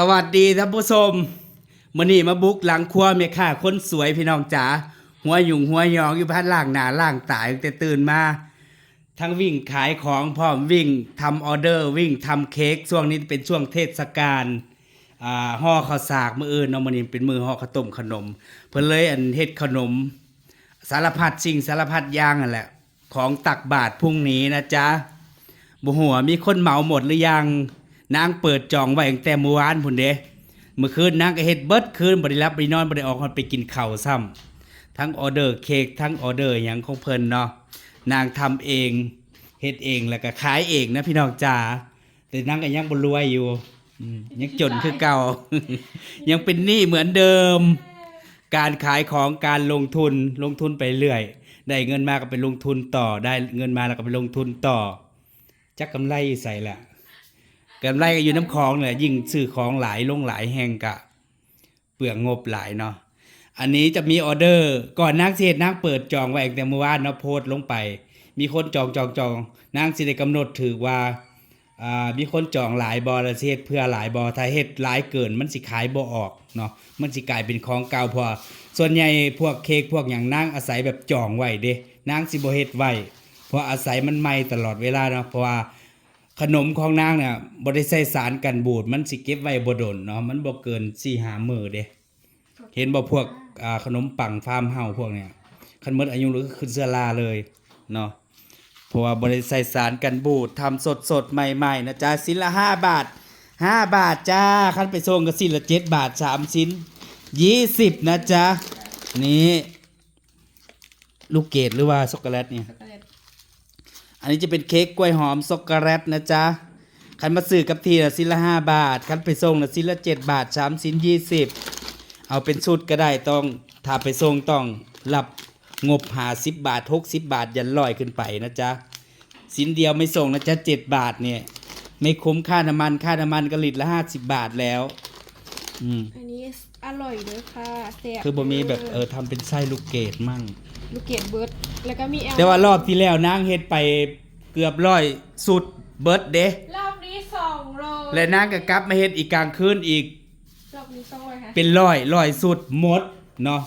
สวัสดีท่านผู้ชมมื่อนี้มาบุกหลังครัวเมียค่ะคนสวยพี่น้องจ๋าหัวหยุ่งหัวหยองอยู่พันล่างหนาล่างตายตั้งแต่ตื่นมา ทั้งวิ่งขายของพร้อมวิ่งทำออเดอร์วิ่งทำเค้กช่วงนี้เป็นช่วงเทศกาลอ่าห่อข้าวสากมืออื่นเนาะมื้อนี้เป็นมือห่อข้าวต้มขนม เพิ่นเลยอันเฮ็ดขนม สารพัดสิ่งสารพัดอย่างนั่นแหละ ของตักบาทพรุ่งนี้นะจ๊ะบ่หัวมีคนเหมาหมดหรือยัง นางเปิดจองไว้ตั้งแต่เมื่อวานพุ่นเด้เมื่อคืนนางก็เฮ็ดเบิดคืนบ่ได้รับบ่ได้นอนบ่ได้ออกไปกินข้าวซ้ำทั้งออเดอร์เค้กทั้งออเดอร์หยังของเพิ่นเนาะนางทำเองเฮ็ดเองแล้วก็ขายเองนะพี่น้องจ๋าแต่นางก็ยังบ่รวยอยู่ยังจนคือเก่า ยังเป็นหนี้เหมือนเดิม การขายของการลงทุนลงทุนไปเรื่อย ได้เงินมาก็ไปลงทุนต่อ ได้เงินมาแล้วก็ไปลงทุนต่อ จักกำไรใส่ละ กำไรก็อยู่น้ำของเนี่ยยิ่งซื้อของหลายลงหลายแห่งกะ เปลืองงบหลายเนาะอันนี้จะมีออเดอร์ก่อนนางเสียนางเปิดจองไว้แต่เมื่อวานเนาะโพสต์ลงไป มีคนจองจองจองนางสิได้กำหนดถือว่าอ่ามีคนจองหลายบอและสิเฮ็ดเพื่อหลายบอถ้าเฮ็ดหลายเกินมันสิขายบ่ออกเนาะมันสิกลายเป็นของเก่าพอส่วนใหญ่พวกเค้กพวกอย่างนางอาศัยแบบจองไว้เด้นางสิบ่เฮ็ดไว้เพราะอาศัยมันใหม่ตลอดเวลาเนาะเพราะว่า ขนมของนางเนี่ยบ่ได้ใส่สารกันบูดมันสิเก็บไว้บ่ดนเนาะมันบ่เกิน4-5มื้อเด้เห็นบ่พวกอ่าขนมปังฟาร์มเฮาพวกเนี้ยคันมดอายุแล้วก็ขึ้นเสื้อราเลยเนาะเพราะว่าบ่ได้ใส่สารกันบูดทำสดสดใหม่ๆนะจ๊ะชิ้นละ5บาท5บาทจ้าคันไปส่งก็ชิ้นละ7บาท3ชิ้น20นะจ๊ะนี่ลูกเกดหรือว่าช็อกโกแลตเนี่ย อันนี้จะเป็นเค้กกล้วยหอมช็อกโกแลตนะจ๊ะคันมาซื้อกับทีละชิ้นละห้าบาท คันไปส่งละชิ้นละเจ็ดบาทสามชิ้นยี่สิบเอาเป็นชุดก็ได้ต้องถ้าไปส่งต้องรับงบหาสิบบาทหกสิบบาท ยันลอยขึ้นไปนะจ๊ะชิ้นเดียวไม่ส่งนะจ๊ะเจ็ดบาทเนี่ย ไม่คุ้มค่าน้ำมันค่าน้ำมันก็ลิตรละห้าสิบบาทแล้ว อืมอันนี้อร่อยเลยค่ะแซ่บคือบ่มีแบบเออทำเป็นไส้ลูกเกดมั่งลูกเกดเบิร์ด แล้วก็มีแอลแต่ว่ารอบที่แล้วนางเฮ็ดไปเกือบร้อยสุดเบิร์ดเด้รอบนี้สองโลและนางก็กลับมาเฮ็ดอีกกลางคืนอีก รอบนี้สองโลค่ะเป็นร้อยร้อยสุดหมดเนาะ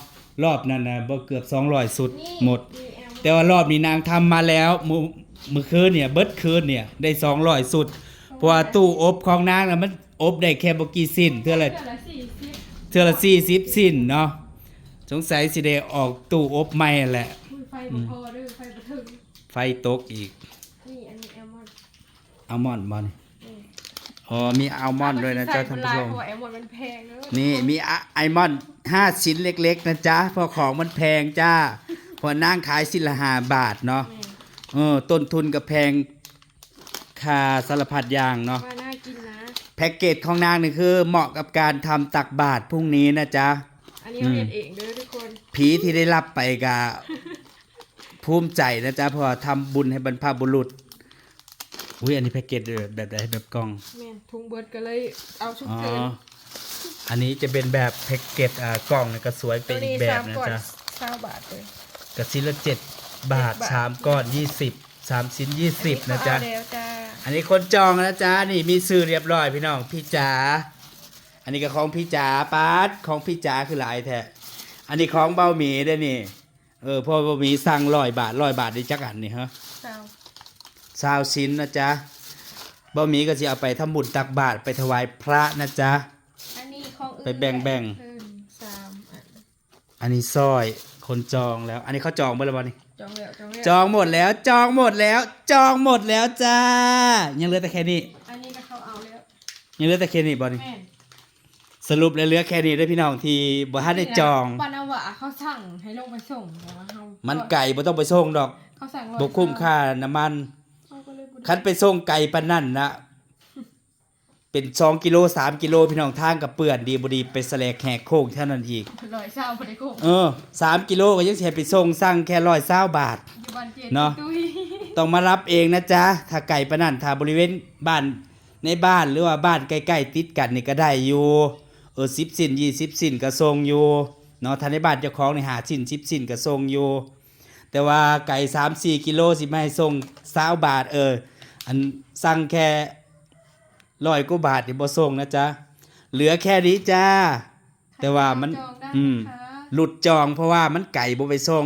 รอบนั้นนะบ่เกือบ200สุดนี่หมดมีแอลแต่ว่ารอบนี้นางทำมาแล้วมื้อมื้อคืนเนี่ยเบิดคืนเนี่ยได้200สุดเพราะว่าตู้อบของนางน่ะมันอบได้แค่บ่กี่สิ้นเทื่อละเดือนละสี่สิบเทื่อละ40สิ้นเนาะสงสัยสิได้ออกตู้อบใหม่แหละมือไฟ บ่พอเด้อไฟบ่ถึงไฟตกอีก นี่อันนี้แอลมอนด์อัลมอนด์บ่นี่นี่อ๋อมีอัลมอนด์ด้วยนะจ๊ะท่านผู้ชมใส่เพราะว่าแอลมอนด์มันแพงเด้อนี่มีอะไอมอนห้าชิ้นเล็ก ๆ นะจ๊ะเพราะของมันแพงจ้าเพอนั่งขายชิ้นละห้าบาทเนาะแม่เออต้นทุนก็แพงค่าสารพัดอย่างเนาะ ว่าน่ากินนะ แพ็กเกจของนางนี่คือ เหมาะกับการทำตักบาทพรุ่งนี้นะจ๊ะ อันนี้เราเรียนเองเด้อทุกคน ผีที่ได้รับไปกะ ภูมิใจนะจ๊ะเพราะว่าทำบุญให้บรรพบุรุษอุ้ยอันนี้แพ็กเกจแบบไหนแบบกล่องแม่ทุงเบิร์ดก็เลยเอาชุดอ๋อเกินอันนี้จะเป็นแบบแพ็กเกจอ่ากล่องเนี่ยก็สวยไปตัวอีกนี้แบสาบมนะก่อนจ๊ะเก้าบาทเลย กระชิ้นละเจ็ดบาทเจ็ดบาทสามก้อนยี่สิบสามชิ้นยี่สิบนะจ๊ะอัเขาเอาแล้วจ้าอันนี้คนจองนะจ๊ะนี่มีซื้อเรียบร้อยพี่น้องพี่จ๋าอันนี้ก็ของพี่จ๋าปาดของพี่จ๋าคือหลายแท้อันนี้ของเบาหมีได้อนี่ เออพ่อเบาหมีสั่งร้อยบาทร้อยบาทได้จักอันนี่ฮะเจ้าซาวชิ้นนะจ๊ะเบาหมีก็จะเอาไปทำบุญตักบาทไปถวายพระนะจ๊ะ อันนี้ของอื่นไปแบ่งๆเพิ่มสามอันอันนี้สร้อยคนจองแล้ว อันนี้เขาจองเมื่อไหร่วะนี่ จองแล้วจองแล้วจองหมดแล้วจองหมดแล้ว จองหมดแล้วจ้า ยังเหลือแต่แค่นี้ อันนี้ก็เขาเอาแล้วยังเหลือแต่แค่นี้บอนี่แม่น สรุปแล้วเหลือแค่นี้เด้อพี่น้องที่บ่ทันได้จอง ปานาวะเขาสั่งให้ลงไปส่งแต่ว่าเขามันไก่บ่ต้องไปส่งดอกเขาสั่งร้อยบ่คุ้มค่าน้ำมัน เขาก็เลยบ่ได้คันไปส่งไก่ปานนั่นนะเป็น2กิโล3กิโลพี่น้องทางกับเปื้อนดีบ่ดีไปแสลกแหกโค้งเท่านั้นอีก ร้อยเศร้าบ่ได้คุ้มเออ3กิโลก็ยังสิให้ไปส่งสั่งแค่120บาท อยู่บ้านเจ็ดเนาะ ตุ้ยต้องมารับเองนะจ๊ะ ถ้าไก่ปานนั่นถ้าบริเวณบ้านในบ้านหรือว่าบ้านใกล้ๆติดกันนี่ก็ได้อยู่เออสิบสินยี่สิบสินก็ทรงอยู่เนาะถ้าในบ้านเจ้าของในหาสินสิบสินก็ทรงอยู่ แต่ว่าไก่สามสี่กิโลสิไม่ให้ส่งสาวบาทเอออันสั่งแค่ร้อยกว่าบาทนี่บ่ส่งนะจ๊ะเหลือแค่นี้จ้า แต่ว่ามันจองได้อืมนะคะหลุดจองเพราะว่ามันไก่บ่ไปส่ง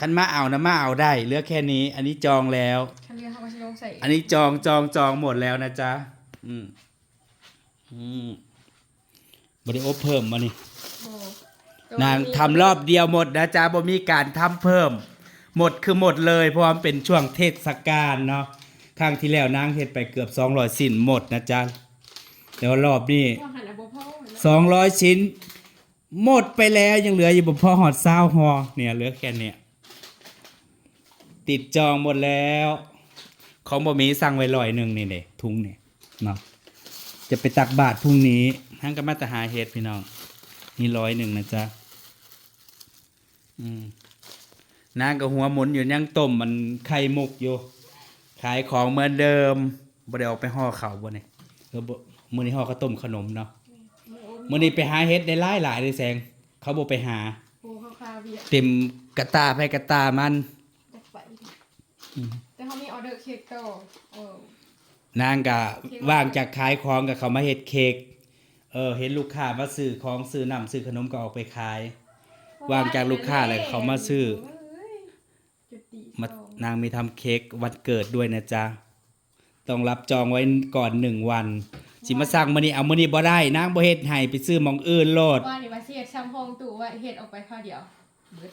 คันมาเอานะมาเอาได้ เหลือแค่นี้ อันนี้จองแล้วคันเรียกเขาก็จะลงใส่อันนี้จองจองจองหมดแล้วนะจ๊ะอืมอืม บริโอเพิ่มมานี่โอ้นางทำรอบเดียวหมดนะจ๊ะบ่มีการทำเพิ่ม หมดคือหมดเลย เพราะว่ามันเป็นช่วงเทศกาลเนาะครั้งที่แล้วนางเฮ็ดไปเกือบ200สิ้นหมดนะจ๊ะแต่ว่ารอบนี้ว่าหันอะบ่พ่อเหมือนกัน200 ชิ้น หมดไปแล้วยังเหลืออยู่บ่พอหอดซาวหอเนี่ยเหลือแค่เนี้ยติดจองหมดแล้ว ของบ่มีสั่งไว้ร้อยหนึ่งนี่เด้ถุงนี่เนาะจะไปตักบาทพรุ่งนี้ ทั้งก็มาแตหาเฮ็ดพี่น้อง นี่ร้อยหนึ่งนะจ๊ะอืมนางก็หัวหมุนอยู่ยังต้มมันไข่มุกอยู่ ขายของเหมือนเดิมบ่ได้ออกไปห่อเขาวบ่เนี่ยเออบ่มื้อนี้ห่อข้าวต้มขนมเนาะมื่อนี้ไปหาเฮ็ดได้หลายหลายเลยแซงเขาบอกไปหา โอ้เขาคาเวียร์เต็มกระตาไปกระตามัน จะไปอืม แต่เขามีออเดอร์เค้กโตเออนางกะว่างจากขายของกับเขามาเฮ็ดเค้ก เออเห็นลูกค้ามาซื้อของซื้อน้ำซื้อขนมก็ออกไปขายวางจากลูกค้าเลยเขามาซื้อเอ้ยจุดดีมาสองนางมีทำเค้กวันเกิดด้วยนะจ๊ะต้องรับจองไว้ก่อนหนึ่งวันสิมาสั่งมื้อนี้เอามื้อนี้บ่ได้นางบ่เฮ็ดให้ไปซื้อหมองอื่นโลดว่านี่มาเสียดช้ำห้องตู่ว่าเฮ็ดออกไปข้าวเดียวเบิด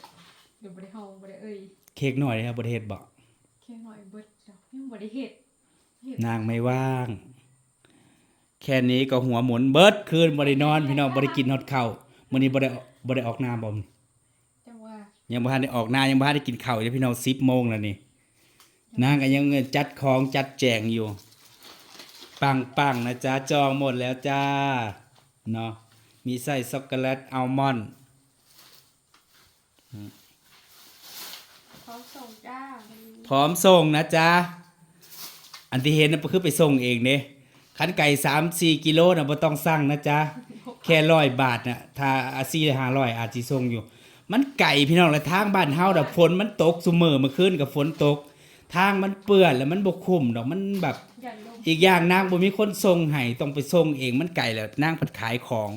เดี๋ยวบ่ได้ห้องบ่ได้เอ้ยเค้กหน่อยนะครับบ่ได้เฮ็ดบ่แค่หน่อยเบิดเดี๋ยวยังบ่ได้เฮ็ดเฮ็ดนางไม่ว่าง แค่นี้ก็หัวหมุนเบิดคืนบ่ได้นอนพี่น้องบ่ได้กินฮอดข้าวมื้อนี้บ่ได้บ่ได้ออกหน้าบ่มจังว่ายังบ่ทันได้ออกหน้ายังบ่ทันได้กินข้าวเลยพี่น้อง10โมงแล้วนี่นางก็ยังจัดของจัดแจงอยู่ ปังปังๆนะจ๊ะจองหมดแล้วจ้าเนาะมีไส้ช็อกโกแลตอัลมอนด์เขาส่งจ้าวันนี้พร้อมส่งนะจ๊ะอันที่เห็นน่ะคือไปส่งเองเด้ คันไก่3 4กิโลน่ะบ่ต้องสั่งนะจ๊ะ แค่ร้อยบาทน่ะถ้าอาซีห้าร้อยอาจสิส่งอยู่ มันไก่พี่น้องและทางบ้านเฮาดอกฝนมันตกซุมื้อเมื่อคืนกับฝนตก ทางมันเปื้อนแล้วมันบ่คุ้มดอกมันแบบยันลงอีกอย่างนางบ่มีคนส่งให้ต้องไปส่งเองมันไกลแล้วนางพัดขายของ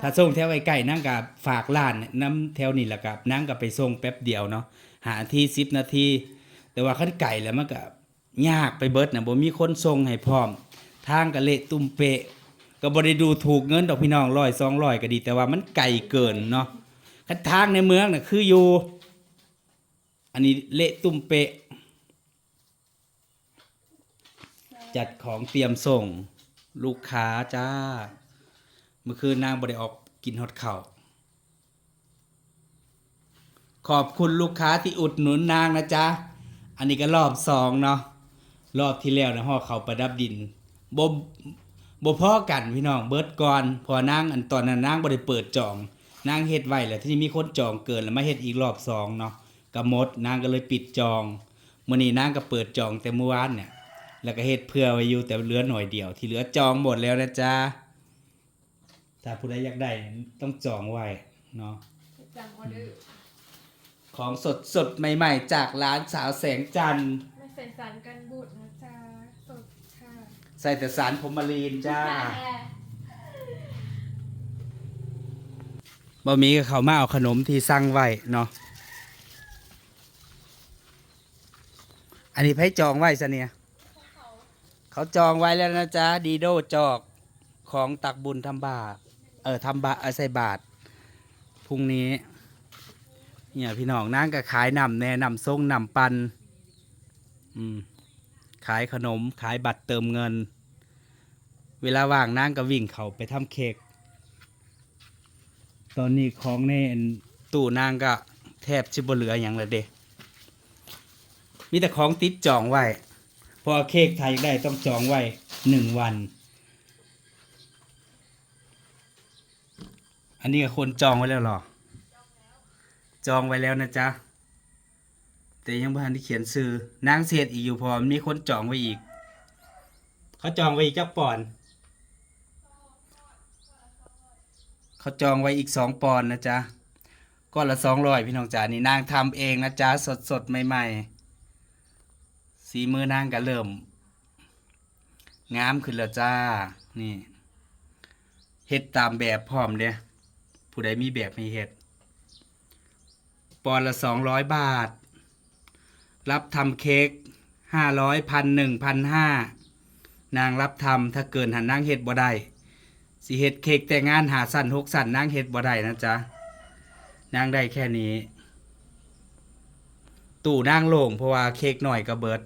ถ้าส่งแถวใกล้ๆนางก็ฝากร้านน้ำแถวนี้แหละครับนางก็ไปส่งแป๊บเดียวเนาะหาที่10นาทีแต่ว่าคันไก่แล้วมันก็ยากไปเบิดน่ะบ่มีคนส่งให้พร้อม ทางก็เละตุ้มเปะก็บ่ได้ดูถูกเงินดอกพี่น้อง100 200ก็ดี แต่ว่ามันไกลเกินเนาะคันทางในเมืองน่ะคืออยู่ อันนี้เละตุ้มเปะ จัดของเตรียมส่ง ลูกค้าจ้า เมื่อคืนนางบ่ได้ออกกินฮอดข้าวขอบคุณลูกค้าที่อุดหนุนนางนะจ๊ะ อันนี้ก็รอบสองเนาะ รอบที่แล้วนะห่อเขาประดับดิน บ่บ่พอกันพี่น้องเบิดก่อนพอนางอันตอนนั้นนางบ่ได้เปิดจองนางเฮ็ดไว้แล้วที่นี่มีคนจองเกินแล้วมาเฮ็ดอีกรอบสองเนาะก็หมดนางก็เลยปิดจองมื้อนี้นางก็เปิดจองแต่เมื่อวานเนี่ย แล้วก็เฮ็ดเพื่อไว้อยู่แต่เหลือหน่อยเดียว ที่เหลือจองหมดแล้วนะจ๊ะถ้าผู้ใดอยากได้ต้องจองไว้เนาะจังออเดอร์ของสดสดใหม่ ๆ จากร้านสาวแสงจันทร์ไม่ใส่สารกันบูดนะ ส่แต่สารพรหมลีนจ้าบะหมี่กับเขามาเอาขนมที่สั่งไว้เนาะ อันนี้ไพ่จองไว้ซะเนี่ย เขาจองไว้แล้วนะจ๊ะ ดีโดจอกของตักบุญทำบาทเออทำบาเออใส่บาทพรุ่งนี้ เนี่ยพี่น้องนั่งก็ขายนำแนะนำส่งนำปัน อืม ขายขนมขายบัตรเติมเงิน เวลาว่างนั่งก็วิ่งเขาไปทำเค้กตอนนี้ของในอันตู้นางก็แทบจะบ่เหลืออย่างละเด้มีแต่ของติดจองไว้เพอเค้กไทยได้ต้องจองไว้หนึ่งวัน อันนี้คนจองไว้แล้วหรอ จองไว้แล้วนะจ๊ะ แต่ยังบ่ทันได้เขียนซื้อนางเสียดอีกอยู่พอมีคนจองไว้อีก เขาจองไว้อีกจักปอน เขาจองไว้อีกสองปอนด์นะจ๊ะก้อนละสองร้อยพี่น้องจ๋านี่นางทำเองนะจ๊ะสดสดใหม่ๆ สีมือนางก็เริ่มงามขึ้นแล้วจ้า นี่เฮ็ดตามแบบพร้อมเด้ผู้ใดมีแบบให้เฮ็ดปอนละสองร้อยบาท รับทำเค้กห้าร้อยพันหนึ่งพันห้านางรับทำถ้าเกินหันนางเฮ็ดบ่ได้ สิเฮ็ดเค้กแต่งงานหาสั่นหกสั่นนางเฮ็ดบ่ได้นะจ๊ะนางได้แค่นี้ ตู่นางโล่งเพราะว่าเค้กหน่อยก็เบิด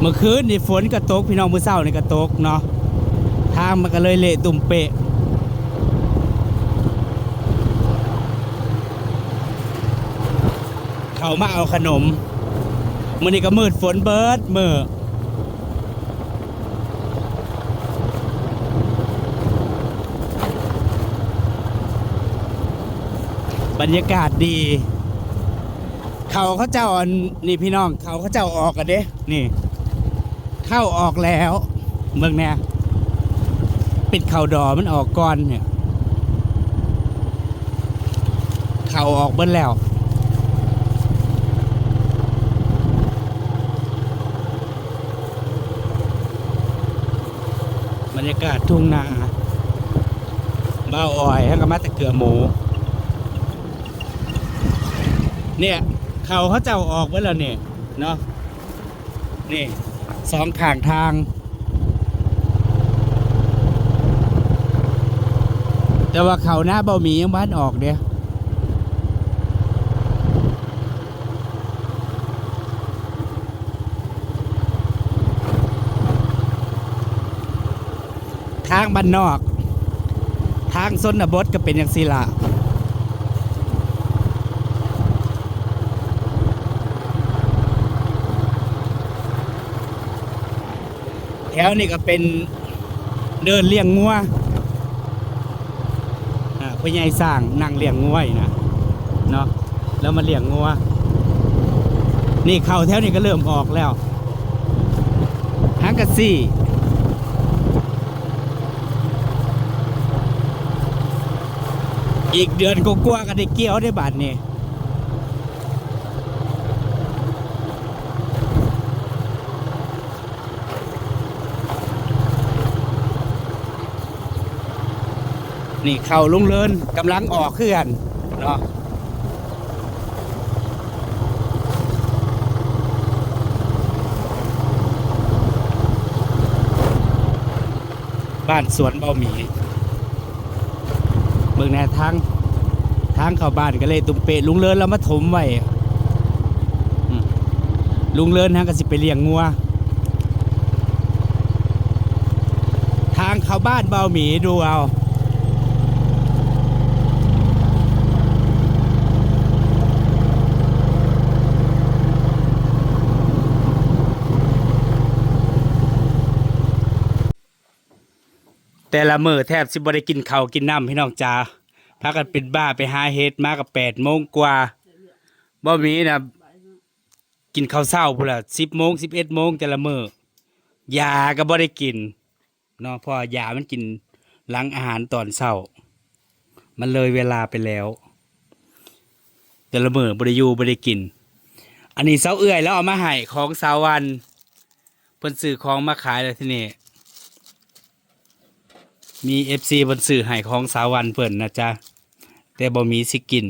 เมื่อคืนนี่ฝนกระตกพี่น้องมื้อเช้านี่กระตกเนาะทางมันก็เลยเละตุ่มเปะเขามาเอาขนมมื้อนี้ก็มืดฝนเบิดมือ บรรยากาศดี เขาเขาเจ้าอันนี่พี่น้อง เขาเขาเจ้าออกกันเด้ นี่ เข้าออกแล้วเมืองแน่ปิดเข่าดอมันออกก่อนเนี่ยเข่าออกเบิ้แล้วบรรยากาศทุ่งนาบ้าอ้อยแล้วก็มาแตะเกือหมู เนี่ย เขาเขาเจ้าออกไว้แล้วเนี่ยเนาะนี่สองข้างทาง แต่ว่าเขาหน้าเบาหมียังบ้านออกเดียทางบ้านนอก ทางซนบทก็เป็นอย่างสิละ แถวนี้ก็เป็นเดินเลี้ยงงัวอ่าพ่อใหญ่สร้างนั่งเลี้ยงงัวยนะเนาะแล้วมาเลี้ยงงัว นี่เข้าแถวนี้ก็เริ่มออกแล้วหางกะซี่อีกเดือนก็กลัวาๆก็ได้เกี่ยวได้บาทนี่ นี่เข่าลุงเลินกำลังออกขึ้นเนาะบ้านสวนเบาหมีเบิ่งแนทางทางเข้าบ้านก็เลยตุ่มเปะลุงเลินเรามาถมไว้ลุงเลินทางก็สิไปเลี้ยงงัวทางเข้าบ้านเบาหมีดูเอา แต่ละมือแทบสิบ่ได้กินข้าวกินน้ำพี่น้องจ้าพากันเป็นบ้าไปหาเฮ็ดมากับแปดโมงกว่าบ่มีนะกินข้าวเช้าพุ่นละสิบโมงสิบเอ็ดโมงแต่ละมือยาก็บ่ได้กินเนาะเพอยามันกินหลังอาหารตอนเช้า มันเลยเวลาไปแล้ว แต่ละมือบ่ได้อยู่บ่ได้กิน อันนี้เสาเอื้อยแล้วเอามาให้ของสาววันเพิ่นซื้อของมาขายแล้วที่นี่ มีเอฟซีบนสื่อให้ของสาวันเพิ่นนะจ๊ะ แต่บ่มีสิกิน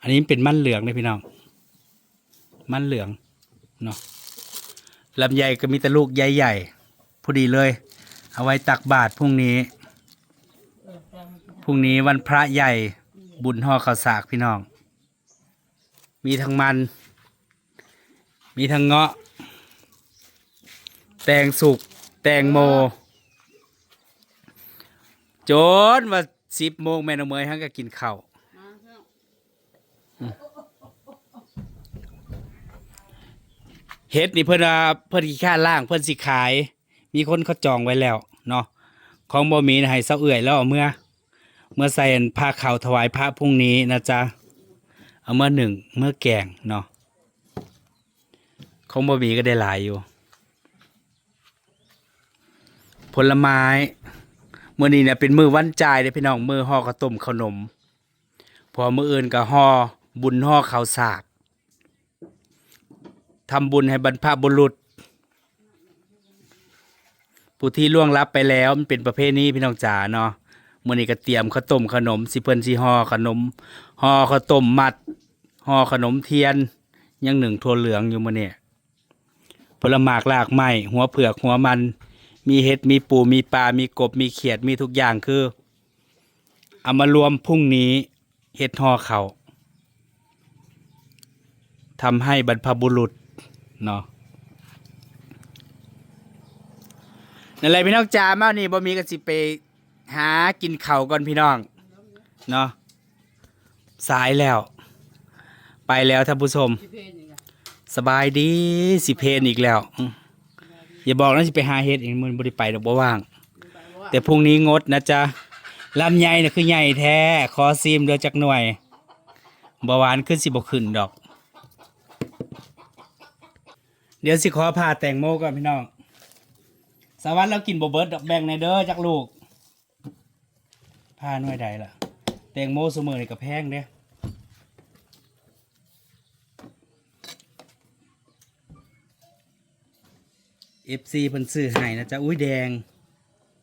อันนี้เป็นมันเหลืองเลยพี่น้อง มันเหลืองเนาะลำไยก็มีแต่ลูกใหญ่ๆพอดีเลย เอาไว้ตักบาตรพรุ่งนี้ พรุ่งนี้วันพระใหญ่บุญห่อข้าวสากพี่น้อง มีทั้งมัน มีทั้งเงาะ แตงสุก แตงโม จนว่าสิบโมงแม่นเมยฮังก็กินข้าวเฮ็ดนี่เพิ่นว่าเพิ่นขี้ข้าล่างเพิ่นสิขาย มีคนเขาจองไว้แล้วเนาะของบ่มีนะให้เซาเอื่อยแล้วเมื่อ เมื่อใส่อันผ้าขาวถวายพระพรุ่งนี้นะจ๊ะเอาเมื่อหนึ่งเมื่อแกงเนาะของบ่มีก็ได้หลายอยู่ ผลไม้ มื่อนี้เนี่ยเป็นมือวันจ่ายเลยพี่น้องมือห่อข้าวต้มขนม พอมืออื่นก็ห่อบุญห่อข้าวสากทำบุญให้บรรพบุรุษ ผู้ที่ล่วงลับไปแล้วมันเป็นประเพณีพี่น้องจ๋าเนาะมื้อนี้ก็เตรียมข้าวต้มขนมสิเพิ่นสิห่อขนมห่อข้าวต้มมัดห่อขนมเทียน ยังหนึ่งทั่วเหลืองอยู่มื้อนี้ผลหมากลากไม้หัวเผือกหัวมัน มีเห็ดมีปูมีปลา มีกบมีเขียดมีทุกอย่างคือเอามารวมพรุ่งนี้เห็ดห่อเขาทำให้บรรพบุรุษเนาะนั่นแหละพี่น้องจ๋ามานี่บ่มีก็สิไปหากินเข้าก่อนพี่น้องเนาะสายแล้ว ไปแล้วท่านผู้ชม สบายดีสิเพนอีกแล้ว อืมอย่าบอกนะสิไปหาเฮ็ดอีกมันบ่ได้ไปดอกบ่ว่าง แต่พรุ่งนี้งดนะจ๊ะลำไยน่ะคือใหญ่แท้ขอซีมเดือจักหน่วยบ่หวานขึ้นสิบ่ขึ้นดอก เดี๋ยวสิขอพาแตงโมก่อนพี่น้องสวัสดิ์เรากินบเบิร์ดดอกแบ่งในเด้อจากลูกผ้าหน่วยใดล่ะ แตงโมเสมอนี่กับแพงเด้ เอฟซีเพิ่นซื้อให้นะจ๊ะอุ้ยแดง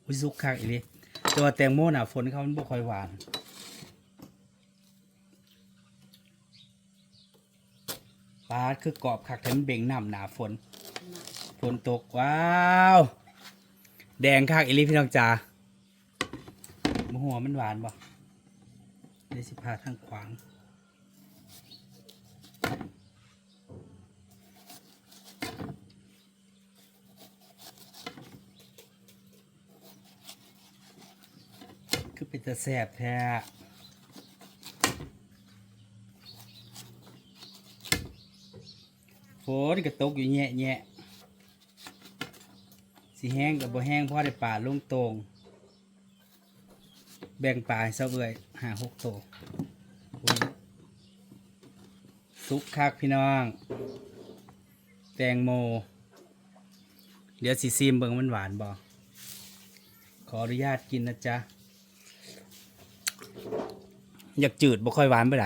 อุ้ยสุกคักอีนี่แต่ว่าแตงโมน่ะฝนเขามันบ่ค่อยหวานปาดคือกรอบคักแถมเบ่งน้ำหนาฝน ฝนตก ว้าว แดงคักอีหลีพี่น้องจ๋ามะหัวมันหวานบ่เดี๋ยวสิพาทางขวาง คือเป็นตะแสบแท้ฝนก็ตกอยู่แ nhẹ แะสิแห้งกับบ่แห้งพราะได้ป่าลงตรง แบ่งปลาให้เซาเอ่ยหาหกโตสุกคักพี่น้อง แตงโม เดี๋ยวสิซีมเบิ่งมันหวานบ่ขออนุญาตกินนะจ๊ะ อยากจืดบ่ค่อยหวานไปไหน